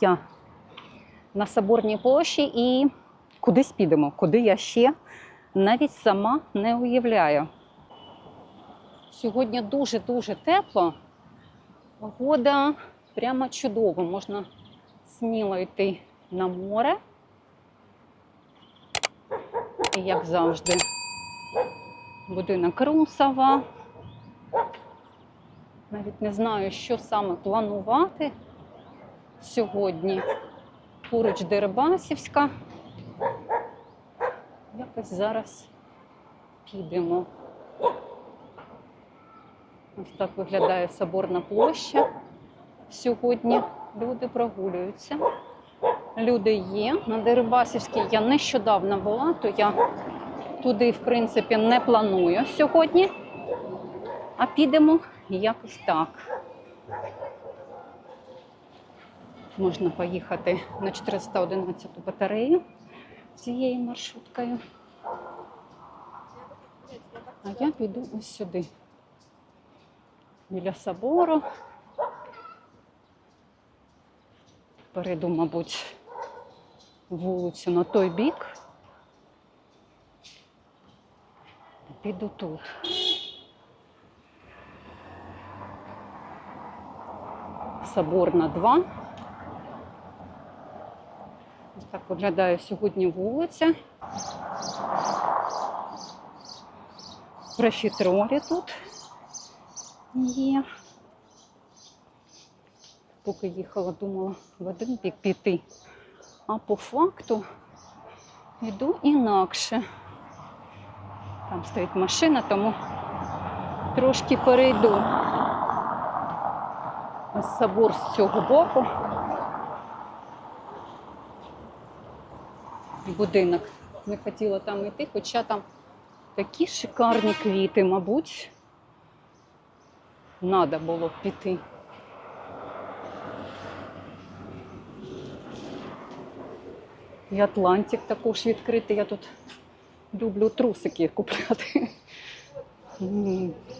життя на Соборній площі і кудись підемо, куди я ще навіть сама не уявляю. Сьогодні дуже-дуже тепло. Погода прямо чудова. Можна сміло йти на море. І як завжди, будинок Русова. Навіть не знаю, що саме планувати сьогодні. Поруч Дерибасівська. Якось зараз підемо. Ось так виглядає Соборна площа. Сьогодні люди прогулюються. Люди є. На Дерибасівській я нещодавно була, то я туди, в принципі, не планую сьогодні. А підемо якось так. Можна поїхати на 411 батарею цією маршруткою. А я піду ось сюди. Біля собору. Перейду, мабуть, вулицю на той бік. Піду тут. Соборна 2. Ось так виглядає сьогодні вулиця. Профітролі тут є. Поки їхала, думала в один бік піти. А по факту йду інакше. Там стоїть машина, тому трошки перейду. Собор з цього боку. Будинок. Не хотіла там йти, хоча там такі шикарні квіти, мабуть, треба було піти. І Атлантик також відкритий. Я тут люблю трусики купляти.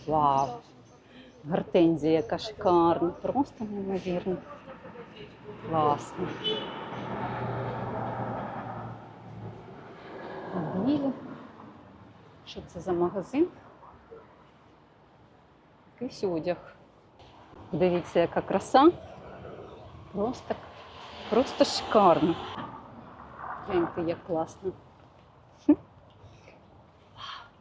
Вау! Гортензія, яка шикарна, просто неймовірно. Класно. Білі. Що це за магазин? Якийсь одяг. Дивіться, яка краса. Просто, просто шикарно. Гляньте, як класно.